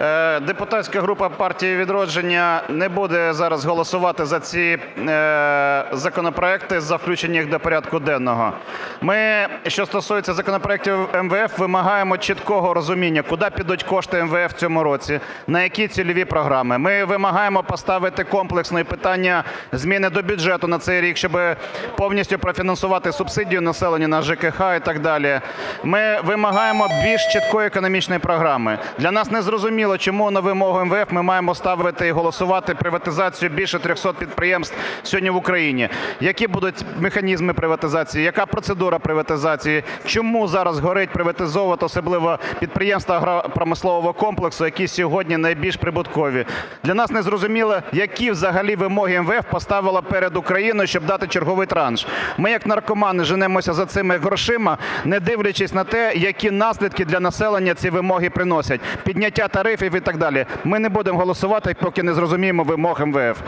Е, Депутатська група "Партії "Відродження" не буде зараз голосувати за ці е, законопроекти, за включення їх до порядку денного. Ми, що стосується законопроектів МВФ, вимагаємо чіткого розуміння, куди підуть кошти МВФ в цьому році, на які цільові програми. Ми вимагаємо поставити комплексно і питання зміни до бюджету на цей рік, щоб повністю профінансувати субсидію населенню на ЖКХ і так далі. Ми вимагаємо більш чіткої економічної програми. Для нас незрозуміло, чому на вимогу МВФ ми маємо ставити і голосувати приватизацію більше 300 підприємств сьогодні в Україні. Які будуть механізми приватизації, яка процедура приватизації, чому зараз горить приватизовувати особливо підприємства агропромислового комплексу, які сьогодні найбільш прибуткові. Для нас незрозуміло, які взагалі вимоги МВФ поставила перед Україною, щоб дати черговий транш. Ми як наркомани женемося за цими грошима, не дивлячись на те, які наслідки для населення ці вимоги приносять: підняття тарифів і так далі. Ми не будемо голосувати, поки не зрозуміємо вимог МВФ.